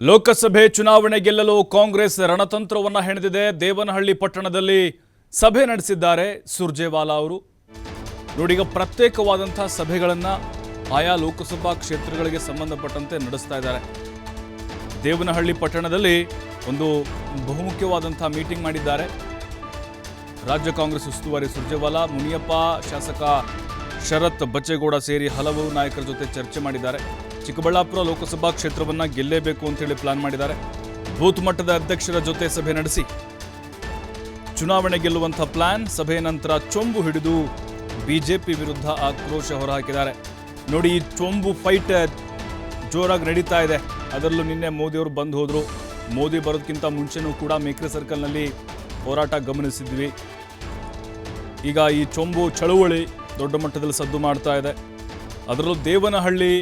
ಲೋಕಸಭೆ ಚುನಾವಣೆ ಗೆಲ್ಲಲು ಕಾಂಗ್ರೆಸ್ ರಣತಂತ್ರವನ್ನ ಹೆಣೆದಿದೆ. ದೇವನಹಳ್ಳಿ ಪಟ್ಟಣದಲ್ಲಿ ಸಭೆ ನಡೆಸಿದ್ದಾರೆ ಸುರ್ಜೇವಾಲಾ ಅವರು. ನೋಡಿಗ ಪ್ರತ್ಯೇಕವಾದಂತಹ ಸಭೆಗಳನ್ನ ಆಯಾ ಲೋಕಸಭಾ ಕ್ಷೇತ್ರಗಳಿಗೆ ಸಂಬಂಧಪಟ್ಟಂತೆ ನಡೆಸ್ತಾ ಇದ್ದಾರೆ. ದೇವನಹಳ್ಳಿ ಪಟ್ಟಣದಲ್ಲಿ ಒಂದು ಬಹುಮುಖ್ಯವಾದಂತಹ ಮೀಟಿಂಗ್ ಮಾಡಿದ್ದಾರೆ. ರಾಜ್ಯ ಕಾಂಗ್ರೆಸ್ ಉಸ್ತುವಾರಿ ಸುರ್ಜೇವಾಲಾ, ಮುನಿಯಪ್ಪ, ಶಾಸಕ ಶರತ್ ಬಚ್ಚೇಗೌಡ ಸೇರಿ ಹಲವು ನಾಯಕರ ಜೊತೆ ಚರ್ಚೆ ಮಾಡಿದ್ದಾರೆ. ಚಿಕ್ಕಬಳ್ಳಾಪುರ ಲೋಕಸಭಾ ಕ್ಷೇತ್ರವನ್ನ ಗೆಲ್ಲೇಬೇಕು ಅಂತೇಳಿ ಪ್ಲಾನ್ ಮಾಡಿದ್ದಾರೆ. ಬೂತ್ ಮಟ್ಟದ ಅಧ್ಯಕ್ಷರ ಜೊತೆ ಸಭೆ ನಡೆಸಿ. ಚುನಾವಣೆ ಗೆಲ್ಲುವಂಥ ಪ್ಲಾನ್ ಸಭೆಯ ನಂತರ ಚೊಂಬು ಹಿಡಿದು ಬಿಜೆಪಿ ವಿರುದ್ಧ ಆಕ್ರೋಶ ಹೊರಹಾಕಿದ್ದಾರೆ. ನೋಡಿ, ಈ ಚೊಂಬು ಫೈಟ್ ಜೋರಾಗಿ ನಡೀತಾ ಇದೆ. ಅದರಲ್ಲೂ ನಿನ್ನೆ ಮೋದಿಯವರು ಬಂದು ಹೋದರು. ಮೋದಿ ಬರೋದಕ್ಕಿಂತ ಮುಂಚೆನೂ ಕೂಡ ಮೇಕ್ರಿ ಸರ್ಕಲ್ನಲ್ಲಿ ಹೋರಾಟ ಗಮನಿಸಿದ್ವಿ. ಈಗ ಈ ಚೊಂಬು ಚಳುವಳಿ ದೊಡ್ಡ ಮಟ್ಟದಲ್ಲಿ ಸದ್ದು ಮಾಡ್ತಾ ಇದೆ. ಅದರಲ್ಲೂ ದೇವನಹಳ್ಳಿ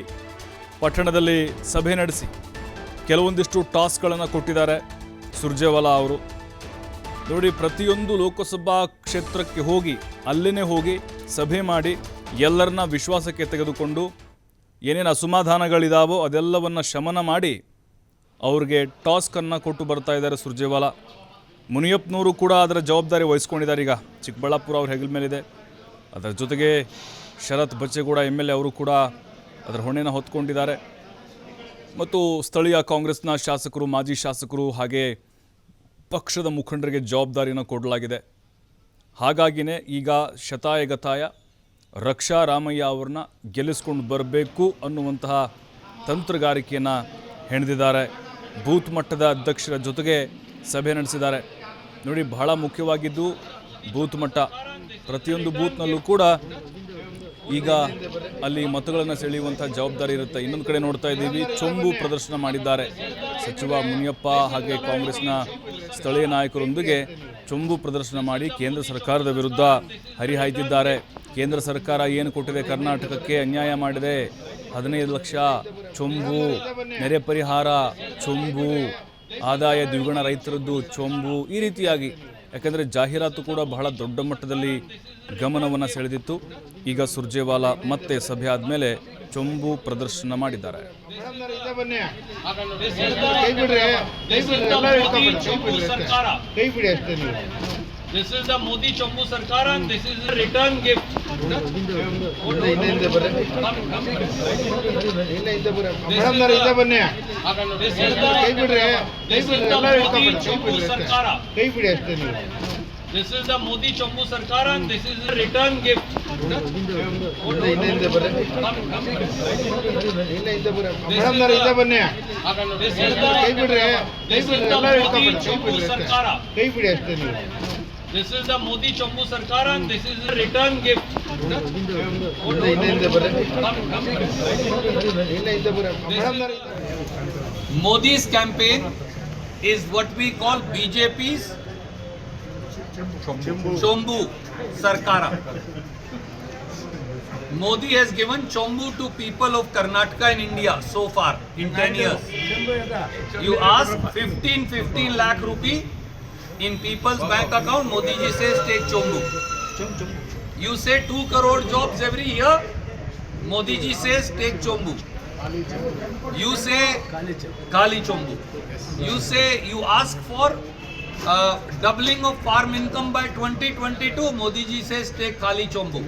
ಪಟ್ಟಣದಲ್ಲಿ ಸಭೆ ನಡೆಸಿ ಕೆಲವೊಂದಿಷ್ಟು ಟಾಸ್ಕ್ಗಳನ್ನು ಕೊಟ್ಟಿದ್ದಾರೆ ಸುರ್ಜೇವಾಲಾ ಅವರು. ನೋಡಿ, ಪ್ರತಿಯೊಂದು ಲೋಕಸಭಾ ಕ್ಷೇತ್ರಕ್ಕೆ ಹೋಗಿ, ಅಲ್ಲಿನೇ ಹೋಗಿ ಸಭೆ ಮಾಡಿ ಎಲ್ಲರನ್ನ ವಿಶ್ವಾಸಕ್ಕೆ ತೆಗೆದುಕೊಂಡು ಏನೇನು ಅಸಮಾಧಾನಗಳಿದಾವೋ ಅದೆಲ್ಲವನ್ನು ಶಮನ ಮಾಡಿ ಅವ್ರಿಗೆ ಟಾಸ್ಕನ್ನು ಕೊಟ್ಟು ಬರ್ತಾ ಇದ್ದಾರೆ ಸುರ್ಜೇವಾಲಾ. ಮುನಿಯಪ್ಪನವರು ಕೂಡ ಅದರ ಜವಾಬ್ದಾರಿ ವಹಿಸ್ಕೊಂಡಿದ್ದಾರೆ ಈಗ. ಚಿಕ್ಕಬಳ್ಳಾಪುರ ಅವ್ರ ಹೆಗಲ ಮೇಲಿದೆ. ಅದರ ಜೊತೆಗೆ Sharath Bachegowda M L A ಅವರು ಕೂಡ ಅದರ ಹೊಣೆನ ಹೊತ್ಕೊಂಡಿದ್ದಾರೆ. ಮತ್ತು ಸ್ಥಳೀಯ ಕಾಂಗ್ರೆಸ್ನ ಶಾಸಕರು, ಮಾಜಿ ಶಾಸಕರು ಹಾಗೆ ಪಕ್ಷದ ಮುಖಂಡರಿಗೆ ಜವಾಬ್ದಾರಿಯನ್ನು ಕೊಡಲಾಗಿದೆ. ಹಾಗಾಗಿನೇ ಈಗ ಶತಾಯಗತಾಯ ರಕ್ಷಾ ರಾಮಯ್ಯ ಅವ್ರನ್ನ ಗೆಲ್ಲಿಸ್ಕೊಂಡು ಬರಬೇಕು ಅನ್ನುವಂತಹ ತಂತ್ರಗಾರಿಕೆಯನ್ನು ಹೆಣೆದಿದ್ದಾರೆ. ಬೂತ್ ಮಟ್ಟದ ಅಧ್ಯಕ್ಷರ ಜೊತೆಗೆ ಸಭೆ ನಡೆಸಿದ್ದಾರೆ. ನೋಡಿ ಬಹಳ ಮುಖ್ಯವಾಗಿದ್ದು ಬೂತ್ ಮಟ್ಟ. ಪ್ರತಿಯೊಂದು ಬೂತ್ನಲ್ಲೂ ಕೂಡ ಈಗ ಅಲ್ಲಿ ಮತಗಳನ್ನು ಸೆಳೆಯುವಂಥ ಜವಾಬ್ದಾರಿ ಇರುತ್ತೆ. ಇನ್ನೊಂದು ಕಡೆ ನೋಡ್ತಾ ಇದ್ದೀವಿ, ಚೊಂಬು ಪ್ರದರ್ಶನ ಮಾಡಿದ್ದಾರೆ. ಸಚಿವ ಮುನಿಯಪ್ಪ ಹಾಗೆ ಕಾಂಗ್ರೆಸ್ನ ಸ್ಥಳೀಯ ನಾಯಕರೊಂದಿಗೆ ಚೊಂಬು ಪ್ರದರ್ಶನ ಮಾಡಿ ಕೇಂದ್ರ ಸರ್ಕಾರದ ವಿರುದ್ಧ ಹರಿಹಾಯ್ದಿದ್ದಾರೆ ಕೇಂದ್ರ ಸರ್ಕಾರ ಏನು ಕೊಟ್ಟಿದೆ ಕರ್ನಾಟಕಕ್ಕೆ ಅನ್ಯಾಯ ಮಾಡಿದೆ. ಹದಿನೈದು ಲಕ್ಷ ಚೊಂಬು, ನೆರೆ ಪರಿಹಾರ ಚೊಂಬು, ಆದಾಯ ದ್ವಿಗುಣ ರೈತರದ್ದು ಚೊಂಬು ಈ ರೀತಿಯಾಗಿ. ಯಾಕೆಂದರೆ ಜಾಹೀರಾತು ಕೂಡ ಬಹಳ ದೊಡ್ಡ ಮಟ್ಟದಲ್ಲಿ ಗಮನವನ್ನು ಸೆಳೆದಿತ್ತು ಈಗ ಸುರ್ಜೇವಾಲಾ ಮತ್ತೆ ಸಭೆ ಆದಮೇಲೆ ಚೊಂಬು ಪ್ರದರ್ಶನ ಮಾಡಿದ್ದಾರೆ. Sarkar. ಕೈ ಬಿಡಿ ಅಷ್ಟೇ ನೀವು This is the Modi Chambu Sarkar and this is a return gift. This is the, this is the Modi Chambu Sarkara. This is the Modi Chambu Sarkar and this is a return gift. Modi's campaign is what we call BJP's Chombu Sarkara. Modi has given Chombu to people of Karnataka in India so far in 10 years. You ask 15 15 lakh rupee in people's bank account, Modi ji says take Chombu. You say 2 crore jobs every year, Modi ji says take Chombu. You say Kali Chombu. You say you ask for uh, doubling of farm income by 2022 Modi ji say take खाली चोंबू।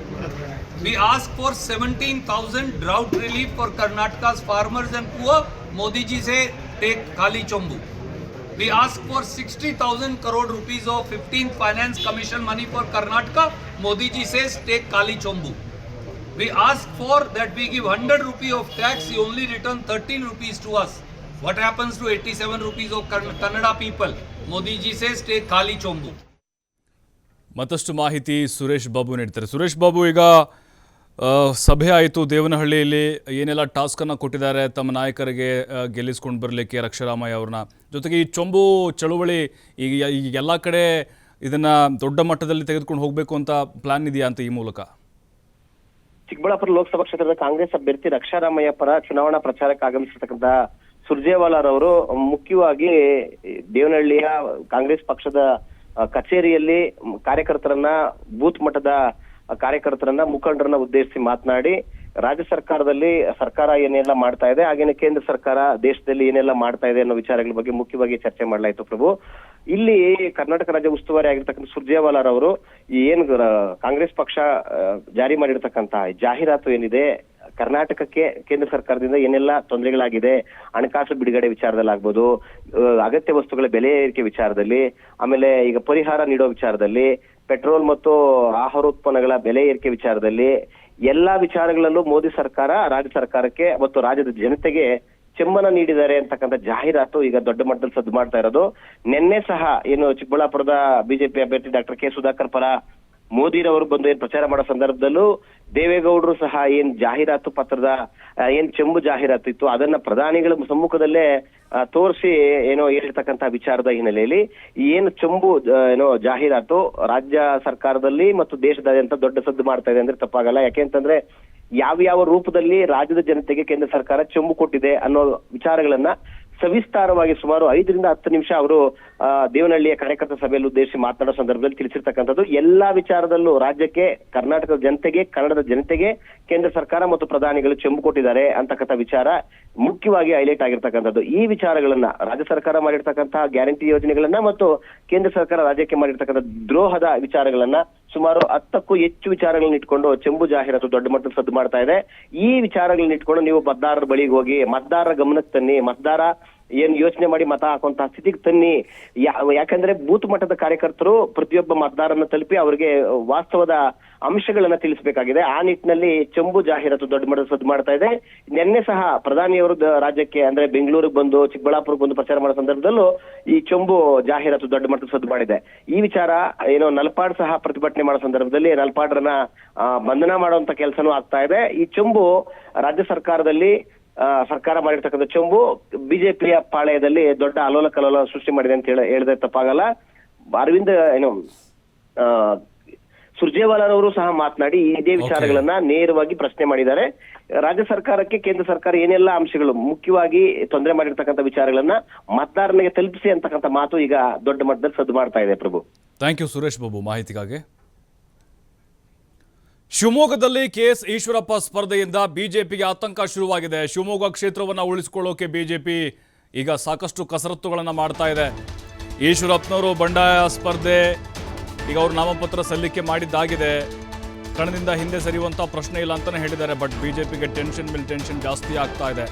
We ask for 17,000 drought relief for Karnataka farmers and poor Modi ji say take खाली चोंबू। We ask for 60,000 crore rupees of fifteen finance commission money for Karnataka Modi ji say take Kali चोंबू। We ask for that we give hundred rupee of tax you only return thirteen rupees to us what happens to eighty seven rupees of Kannada Modi say stay ಖಾಲಿ ಚೊಂಬು. ಮತ್ತಷ್ಟು ಮಾಹಿತಿ ಸುರೇಶ್ ಬಾಬು ನೀಡ್ತಾರೆ. ಸುರೇಶ್ ಬಾಬು ಈಗ ಸಭೆ ಆಯಿತು ದೇವನಹಳ್ಳಿಯಲ್ಲಿ. ಏನೆಲ್ಲ ಟಾಸ್ಕನ್ನು ಕೊಟ್ಟಿದ್ದಾರೆ ತಮ್ಮ ನಾಯಕರಿಗೆ ಗೆಲ್ಲಿಸ್ಕೊಂಡು ಬರಲಿಕ್ಕೆ ರಕ್ಷಾರಾಮಯ್ಯ ಅವ್ರನ್ನ. ಜೊತೆಗೆ ಈ ಚೊಂಬು ಚಳುವಳಿ ಈಗ ಈಗ ಎಲ್ಲ ಕಡೆ ಇದನ್ನು ದೊಡ್ಡ ಮಟ್ಟದಲ್ಲಿ ತೆಗೆದುಕೊಂಡು ಹೋಗಬೇಕು ಅಂತ ಪ್ಲಾನ್ ಇದೆಯಾ ಅಂತ ಈ ಮೂಲಕ? ಚಿಕ್ಕಬಳ್ಳಾಪುರ ಲೋಕಸಭಾ ಕ್ಷೇತ್ರದ ಕಾಂಗ್ರೆಸ್ ಅಭ್ಯರ್ಥಿ ರಕ್ಷಾರಾಮಯ್ಯ ಪರ ಚುನಾವಣಾ ಪ್ರಚಾರಕ್ಕೆ ಆಗಮಿಸಿರ್ತಕ್ಕಂಥ ಸುರ್ಜೇವಾಲಾರವರು ಮುಖ್ಯವಾಗಿ ದೇವನಹಳ್ಳಿಯ ಕಾಂಗ್ರೆಸ್ ಪಕ್ಷದ ಕಚೇರಿಯಲ್ಲಿ ಕಾರ್ಯಕರ್ತರನ್ನ, ಬೂತ್ ಮಟ್ಟದ ಕಾರ್ಯಕರ್ತರನ್ನ, ಮುಖಂಡರನ್ನ ಉದ್ದೇಶಿಸಿ ಮಾತನಾಡಿ ರಾಜ್ಯ ಸರ್ಕಾರದಲ್ಲಿ ಸರ್ಕಾರ ಏನೆಲ್ಲ ಮಾಡ್ತಾ ಇದೆ, ಹಾಗೇನೆ ಕೇಂದ್ರ ಸರ್ಕಾರ ದೇಶದಲ್ಲಿ ಏನೆಲ್ಲ ಮಾಡ್ತಾ ಇದೆ ಅನ್ನೋ ವಿಚಾರಗಳ ಬಗ್ಗೆ ಮುಖ್ಯವಾಗಿ ಚರ್ಚೆ ಮಾಡಲಾಯಿತು ಪ್ರಭು. ಇಲ್ಲಿ ಕರ್ನಾಟಕ ರಾಜ್ಯ ಉಸ್ತುವಾರಿ ಆಗಿರ್ತಕ್ಕಂಥ ಸುರ್ಜೇವಾಲಾರ್ ಅವರು ಏನ್ ಕಾಂಗ್ರೆಸ್ ಪಕ್ಷ ಜಾರಿ ಮಾಡಿರ್ತಕ್ಕಂತಹ ಜಾಹೀರಾತು ಏನಿದೆ ಕರ್ನಾಟಕಕ್ಕೆ ಕೇಂದ್ರ ಸರ್ಕಾರದಿಂದ ಏನೆಲ್ಲ ತೊಂದರೆಗಳಾಗಿದೆ, ಹಣಕಾಸು ಬಿಡುಗಡೆ ವಿಚಾರದಲ್ಲಾಗ್ಬೋದು ಆಗ್ಬೋದು ಅಗತ್ಯ ವಸ್ತುಗಳ ಬೆಲೆ ಏರಿಕೆ ವಿಚಾರದಲ್ಲಿ, ಆಮೇಲೆ ಈಗ ಪರಿಹಾರ ನೀಡೋ ವಿಚಾರದಲ್ಲಿ, ಪೆಟ್ರೋಲ್ ಮತ್ತು ಆಹಾರ ಉತ್ಪನ್ನಗಳ ಬೆಲೆ ಏರಿಕೆ ವಿಚಾರದಲ್ಲಿ ಎಲ್ಲಾ ವಿಚಾರಗಳಲ್ಲೂ ಮೋದಿ ಸರ್ಕಾರ ರಾಜ್ಯ ಸರ್ಕಾರಕ್ಕೆ ಮತ್ತು ರಾಜ್ಯದ ಜನತೆಗೆ ಚೆಮ್ಮನ ನೀಡಿದ್ದಾರೆ ಅಂತಕ್ಕಂಥ ಜಾಹೀರಾತು ಈಗ ದೊಡ್ಡ ಮಟ್ಟದಲ್ಲಿ ಸದ್ದು ಮಾಡ್ತಾ ಇರೋದು. ನಿನ್ನೆ ಸಹ ಏನು ಚಿಕ್ಕಬಳ್ಳಾಪುರದ ಬಿಜೆಪಿ ಅಭ್ಯರ್ಥಿ ಡಾಕ್ಟರ್ ಕೆ ಸುಧಾಕರ್ ಪರ ಮೋದಿರವರು ಬಂದು ಏನ್ ಪ್ರಚಾರ ಮಾಡೋ ಸಂದರ್ಭದಲ್ಲೂ ದೇವೇಗೌಡರು ಸಹ ಏನ್ ಜಾಹೀರಾತು ಪತ್ರದ ಏನ್ ಚೆಂಬು ಜಾಹೀರಾತು ಇತ್ತು, ಅದನ್ನ ಪ್ರಧಾನಿಗಳ ಸಮ್ಮುಖದಲ್ಲೇ ತೋರಿಸಿ ಏನೋ ಹೇಳಿರ್ತಕ್ಕಂತಹ ವಿಚಾರದ ಹಿನ್ನೆಲೆಯಲ್ಲಿ ಏನು ಚೆಂಬು ಏನೋ ಜಾಹೀರಾತು ರಾಜ್ಯ ಸರ್ಕಾರದಲ್ಲಿ ಮತ್ತು ದೇಶದಾದ್ಯಂತ ದೊಡ್ಡ ಸದ್ದು ಮಾಡ್ತಾ ಇದೆ ಅಂದ್ರೆ ತಪ್ಪಾಗಲ್ಲ. ಯಾಕೆಂತಂದ್ರೆ ಯಾವ ರೂಪದಲ್ಲಿ ರಾಜ್ಯದ ಜನತೆಗೆ ಕೇಂದ್ರ ಸರ್ಕಾರ ಚೆಂಬು ಕೊಟ್ಟಿದೆ ಅನ್ನೋ ವಿಚಾರಗಳನ್ನ ಸವಿಸ್ತಾರವಾಗಿ ಸುಮಾರು ಐದರಿಂದ ಹತ್ತು ನಿಮಿಷ ಅವರು ದೇವನಹಳ್ಳಿಯ ಕಾರ್ಯಕರ್ತ ಸಭೆಯಲ್ಲಿ ಉದ್ದೇಶಿಸಿ ಮಾತನಾಡೋ ಸಂದರ್ಭದಲ್ಲಿ ತಿಳಿಸಿರ್ತಕ್ಕಂಥದ್ದು. ಎಲ್ಲಾ ವಿಚಾರದಲ್ಲೂ ರಾಜ್ಯಕ್ಕೆ, ಕರ್ನಾಟಕದ ಜನತೆಗೆ, ಕನ್ನಡದ ಜನತೆಗೆ, ಕೇಂದ್ರ ಸರ್ಕಾರ ಮತ್ತು ಪ್ರಧಾನಿಗಳು ಚೆಂಬು ಕೊಟ್ಟಿದ್ದಾರೆ ಅಂತಕ್ಕಂಥ ವಿಚಾರ ಮುಖ್ಯವಾಗಿ ಹೈಲೈಟ್ ಆಗಿರ್ತಕ್ಕಂಥದ್ದು. ಈ ವಿಚಾರಗಳನ್ನ ರಾಜ್ಯ ಸರ್ಕಾರ ಮಾಡಿರ್ತಕ್ಕಂತಹ ಗ್ಯಾರಂಟಿ ಯೋಜನೆಗಳನ್ನ ಮತ್ತು ಕೇಂದ್ರ ಸರ್ಕಾರ ರಾಜ್ಯಕ್ಕೆ ಮಾಡಿರ್ತಕ್ಕಂಥ ದ್ರೋಹದ ವಿಚಾರಗಳನ್ನ ಸುಮಾರು ಹತ್ತಕ್ಕೂ ಹೆಚ್ಚು ವಿಚಾರಗಳನ್ನ ಇಟ್ಕೊಂಡು ಚೆಂಬು ಜಾಹೀರಾತು ದೊಡ್ಡ ಮಟ್ಟದ ಸದ್ದು ಮಾಡ್ತಾ ಇದೆ. ಈ ವಿಚಾರಗಳನ್ನ ಇಟ್ಕೊಂಡು ನೀವು ಮತದಾರರ ಬಳಿಗೆ ಹೋಗಿ, ಮತದಾರರ ಗಮನಕ್ಕೆ ತನ್ನಿ, ಮತದಾರ ಏನ್ ಯೋಚನೆ ಮಾಡಿ ಮತ ಹಾಕುವಂತಹ ಸ್ಥಿತಿಗೆ ತನ್ನಿ. ಯಾಕಂದ್ರೆ ಬೂತ್ ಮಟ್ಟದ ಕಾರ್ಯಕರ್ತರು ಪ್ರತಿಯೊಬ್ಬ ಮತದಾರನ ತಲುಪಿ ಅವರಿಗೆ ವಾಸ್ತವದ ಅಂಶಗಳನ್ನ ತಿಳಿಸಬೇಕಾಗಿದೆ. ಆ ನಿಟ್ಟಿನಲ್ಲಿ ಚಂಬು ಜಾಹೀರಾತು ದೊಡ್ಡ ಮಟ್ಟದ ಮಾಡ್ತಾ ಇದೆ. ನಿನ್ನೆ ಸಹ ಪ್ರಧಾನಿಯವರು ರಾಜ್ಯಕ್ಕೆ ಅಂದ್ರೆ ಬೆಂಗಳೂರಿಗೆ ಬಂದು, ಚಿಕ್ಕಬಳ್ಳಾಪುರಕ್ಕೆ ಬಂದು ಪ್ರಚಾರ ಮಾಡೋ ಸಂದರ್ಭದಲ್ಲೂ ಈ ಚಂಬು ಜಾಹೀರಾತು ದೊಡ್ಡ ಮಟ್ಟದ ಸದ್ದು ಮಾಡಿದೆ. ಈ ವಿಚಾರ ಏನೋ ನಲ್ಪಾಡ್ ಸಹ ಪ್ರತಿಭಟನೆ ಮಾಡೋ ಸಂದರ್ಭದಲ್ಲಿ ನಲ್ಪಾಡ್ರನ್ನ ಬಂಧನ ಮಾಡುವಂತ ಕೆಲಸನೂ ಆಗ್ತಾ ಇದೆ. ಈ ಚಂಬು ರಾಜ್ಯ ಸರ್ಕಾರದಲ್ಲಿ ಸರ್ಕಾರ ಮಾಡಿರ್ತಕ್ಕಂಥ ಚೊಂಬು ಬಿಜೆಪಿಯ ಪಾಳಯದಲ್ಲಿ ದೊಡ್ಡ ಅಲೋಲ ಕಲೋಲ ಸೃಷ್ಟಿ ಮಾಡಿದೆ ಅಂತ ಹೇಳಿ ಹೇಳಿದ್ರೆ ತಪ್ಪಾಗಲ್ಲ. ಅರವಿಂದ್ ಏನು ಸುರ್ಜೇವಾಲರವರು ಸಹ ಮಾತನಾಡಿ ಇದೇ ವಿಚಾರಗಳನ್ನ ನೇರವಾಗಿ ಪ್ರಶ್ನೆ ಮಾಡಿದ್ದಾರೆ. ರಾಜ್ಯ ಸರ್ಕಾರಕ್ಕೆ ಕೇಂದ್ರ ಸರ್ಕಾರ ಏನೆಲ್ಲ ಅಂಶಗಳು ಮುಖ್ಯವಾಗಿ ತೊಂದರೆ ಮಾಡಿರ್ತಕ್ಕಂಥ ವಿಚಾರಗಳನ್ನ ಮತದಾರನಿಗೆ ತಲುಪಿಸಿ ಅಂತಕ್ಕಂಥ ಮಾತು ಈಗ ದೊಡ್ಡ ಮಟ್ಟದಲ್ಲಿ ಸದ್ದು ಮಾಡ್ತಾ ಇದೆ ಪ್ರಭು. ಥ್ಯಾಂಕ್ ಯು ಸುರೇಶ್ ಬಾಬು ಮಾಹಿತಿಗಾಗಿ. ಶಿವಮೊಗ್ಗದಲ್ಲಿ ಕೆ ಎಸ್ ಈಶ್ವರಪ್ಪ ಸ್ಪರ್ಧೆಯಿಂದ ಬಿಜೆಪಿಗೆ ಆತಂಕ ಶುರುವಾಗಿದೆ. ಶಿವಮೊಗ್ಗ ಕ್ಷೇತ್ರವನ್ನು ಉಳಿಸಿಕೊಳ್ಳೋಕೆ ಬಿಜೆಪಿ ಈಗ ಸಾಕಷ್ಟು ಕಸರತ್ತುಗಳನ್ನು ಮಾಡ್ತಾ ಇದೆ. ಈಶ್ವರಪ್ಪನವರು ಬಂಡಾಯ ಸ್ಪರ್ಧೆ, ಈಗ ಅವರು ನಾಮಪತ್ರ ಸಲ್ಲಿಕೆ ಮಾಡಿದ್ದಾಗಿದೆ. ಕಣದಿಂದ ಹಿಂದೆ ಸರಿಯುವಂಥ ಪ್ರಶ್ನೆ ಇಲ್ಲ ಅಂತಲೇ ಹೇಳಿದ್ದಾರೆ, ಬಟ್ ಬಿಜೆಪಿಗೆ ಟೆನ್ಷನ್ ಮೇಲೆ ಟೆನ್ಷನ್ ಜಾಸ್ತಿ ಆಗ್ತಾ ಇದೆ.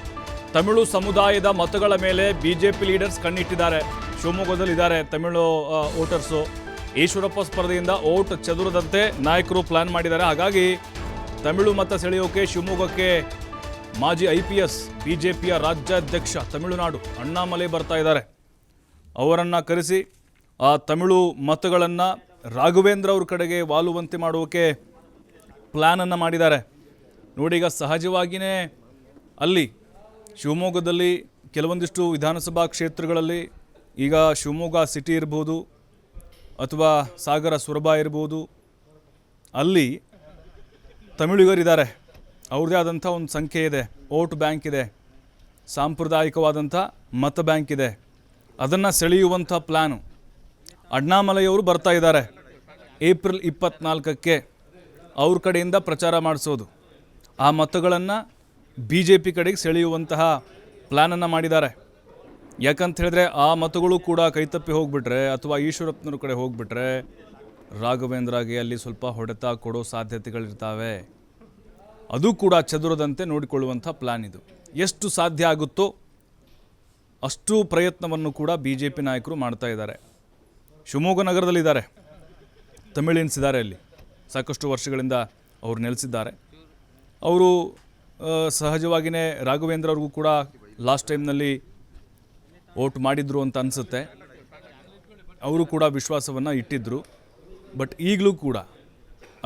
ತಮಿಳು ಸಮುದಾಯದ ಮತಗಳ ಮೇಲೆ ಬಿಜೆಪಿ ಲೀಡರ್ಸ್ ಕಣ್ಣಿಟ್ಟಿದ್ದಾರೆ. ಶಿವಮೊಗ್ಗದಲ್ಲಿ ಇದ್ದಾರೆ ತಮಿಳು ವೋಟರ್ಸು. ಈಶ್ವರಪ್ಪ ಸ್ಪರ್ಧೆಯಿಂದ ಓಟ್ ಚದುರದಂತೆ ನಾಯಕರು ಪ್ಲಾನ್ ಮಾಡಿದ್ದಾರೆ. ಹಾಗಾಗಿ ತಮಿಳು ಮತ ಸೆಳೆಯೋಕೆ ಶಿವಮೊಗ್ಗಕ್ಕೆ ಮಾಜಿ ಐ ಪಿ ಎಸ್, ಬಿಜೆಪಿಯ ರಾಜ್ಯಾಧ್ಯಕ್ಷ ತಮಿಳುನಾಡು ಅಣ್ಣಾಮಲೆ ಬರ್ತಾ ಇದ್ದಾರೆ. ಅವರನ್ನು ಕರೆಸಿ ಆ ತಮಿಳು ಮತಗಳನ್ನು ರಾಘವೇಂದ್ರ ಅವ್ರ ಕಡೆಗೆ ವಾಲುವಂತೆ ಮಾಡೋಕೆ ಪ್ಲ್ಯಾನನ್ನು ಮಾಡಿದ್ದಾರೆ. ನೋಡಿ ಈಗ ಸಹಜವಾಗಿಯೇ ಅಲ್ಲಿ ಶಿವಮೊಗ್ಗದಲ್ಲಿ ಕೆಲವೊಂದಿಷ್ಟು ವಿಧಾನಸಭಾ ಕ್ಷೇತ್ರಗಳಲ್ಲಿ ಈಗ ಶಿವಮೊಗ್ಗ ಸಿಟಿ ಇರ್ಬೋದು ಅಥವಾ ಸಾಗರ ಸುರಭ ಇರ್ಬೋದು. ಅಲ್ಲಿ ತಮಿಳಿಗರಿದ್ದಾರೆ. ಅವ್ರದ್ದೇ ಆದಂಥ ಒಂದು ಸಂಖ್ಯೆ ಇದೆ. ಓಟ್ ಬ್ಯಾಂಕ್ ಇದೆ. ಸಾಂಪ್ರದಾಯಿಕವಾದಂಥ ಮತ ಬ್ಯಾಂಕ್ ಇದೆ. ಅದನ್ನು ಸೆಳೆಯುವಂಥ ಪ್ಲ್ಯಾನು ಅಣ್ಣಾಮಲೆಯವರು ಬರ್ತಾ ಇದ್ದಾರೆ. ಏಪ್ರಿಲ್ ಇಪ್ಪತ್ನಾಲ್ಕಕ್ಕೆ ಅವ್ರ ಕಡೆಯಿಂದ ಪ್ರಚಾರ ಮಾಡಿಸೋದು. ಆ ಮತಗಳನ್ನು ಬಿ ಜೆ ಪಿ ಕಡೆಗೆ ಸೆಳೆಯುವಂತಹ ಪ್ಲ್ಯಾನನ್ನು ಮಾಡಿದ್ದಾರೆ. ಯಾಕಂತ ಹೇಳಿದ್ರೆ ಆ ಮತಗಳು ಕೂಡ ಕೈತಪ್ಪಿ ಹೋಗ್ಬಿಟ್ರೆ ಅಥವಾ ಈಶ್ವರಪ್ಪನವ್ರ ಕಡೆ ಹೋಗ್ಬಿಟ್ರೆ ರಾಘವೇಂದ್ರಗೆ ಅಲ್ಲಿ ಸ್ವಲ್ಪ ಹೊಡೆತ ಕೊಡೋ ಸಾಧ್ಯತೆಗಳಿರ್ತಾವೆ. ಅದು ಕೂಡ ಚದುರದಂತೆ ನೋಡಿಕೊಳ್ಳುವಂಥ ಪ್ಲ್ಯಾನ್ ಇದು. ಎಷ್ಟು ಸಾಧ್ಯ ಆಗುತ್ತೋ ಅಷ್ಟು ಪ್ರಯತ್ನವನ್ನು ಕೂಡ ಬಿ ಜೆ ಪಿ ನಾಯಕರು ಮಾಡ್ತಾ ಇದ್ದಾರೆ. ಶಿವಮೊಗ್ಗ ನಗರದಲ್ಲಿದ್ದಾರೆ. ತಮಿಳಿನ್ಸ್ ಇದ್ದಾರೆ ಅಲ್ಲಿ ಸಾಕಷ್ಟು ವರ್ಷಗಳಿಂದ ಅವರು ನೆಲೆಸಿದ್ದಾರೆ. ಅವರು ಸಹಜವಾಗಿಯೇ ರಾಘವೇಂದ್ರ ಅವ್ರಿಗೂ ಕೂಡ ಲಾಸ್ಟ್ ಟೈಮ್ನಲ್ಲಿ ವೋಟ್ ಮಾಡಿದ್ರು ಅಂತ ಅನಿಸುತ್ತೆ. ಅವರು ಕೂಡ ವಿಶ್ವಾಸವನ್ನು ಇಟ್ಟಿದ್ದರು ಬಟ್ ಈಗಲೂ ಕೂಡ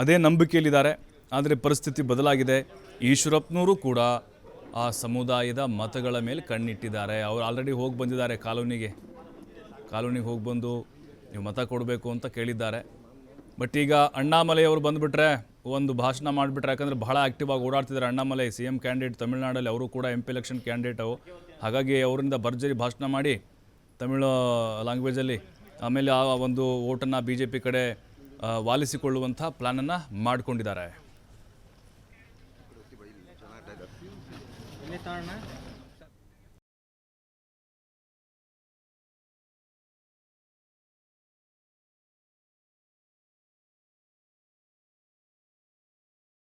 ಅದೇ ನಂಬಿಕೆಯಲ್ಲಿದ್ದಾರೆ. ಆದರೆ ಪರಿಸ್ಥಿತಿ ಬದಲಾಗಿದೆ. ಈಶ್ವರಪ್ಪನವರು ಕೂಡ ಆ ಸಮುದಾಯದ ಮತಗಳ ಮೇಲೆ ಕಣ್ಣಿಟ್ಟಿದ್ದಾರೆ. ಅವರು ಆಲ್ರೆಡಿ ಹೋಗಿ ಬಂದಿದ್ದಾರೆ ಕಾಲೋನಿಗೆ. ಕಾಲೋನಿಗೆ ಹೋಗಿ ಬಂದು ನೀವು ಮತ ಕೊಡಬೇಕು ಅಂತ ಕೇಳಿದ್ದಾರೆ. ಬಟ್ ಈಗ ಅಣ್ಣಾಮಲೈ ಅವರು ಬಂದುಬಿಟ್ರೆ ಒಂದು ಭಾಷಣ ಮಾಡಿಬಿಟ್ರೆ ಯಾಕಂದರೆ ಬಹಳ ಆ್ಯಕ್ಟಿವ್ ಆಗಿ ಓಡಾಡ್ತಿದ್ದಾರೆ ಅಣ್ಣಾಮಲೈ ಸಿ ಎಂ ಕ್ಯಾಂಡಿಡೇಟ್ ತಮಿಳ್ನಾಡಲ್ಲಿ ಅವರು ಕೂಡ ಎಂ ಪಿ ಎಲೆಕ್ಷನ್ ಕ್ಯಾಂಡಿಡೇಟು ಹಾಗಾಗಿ ಅವರಿಂದ ಭರ್ಜರಿ ಭಾಷಣ ಮಾಡಿ ತಮಿಳು ಲ್ಯಾಂಗ್ವೇಜಲ್ಲಿ ಆಮೇಲೆ ಆ ಒಂದು ಓಟನ್ನು ಬಿ ಜೆ ಪಿ ಕಡೆ ವಾಲಿಸಿಕೊಳ್ಳುವಂಥ ಪ್ಲ್ಯಾನನ್ನು ಮಾಡಿಕೊಂಡಿದ್ದಾರೆ.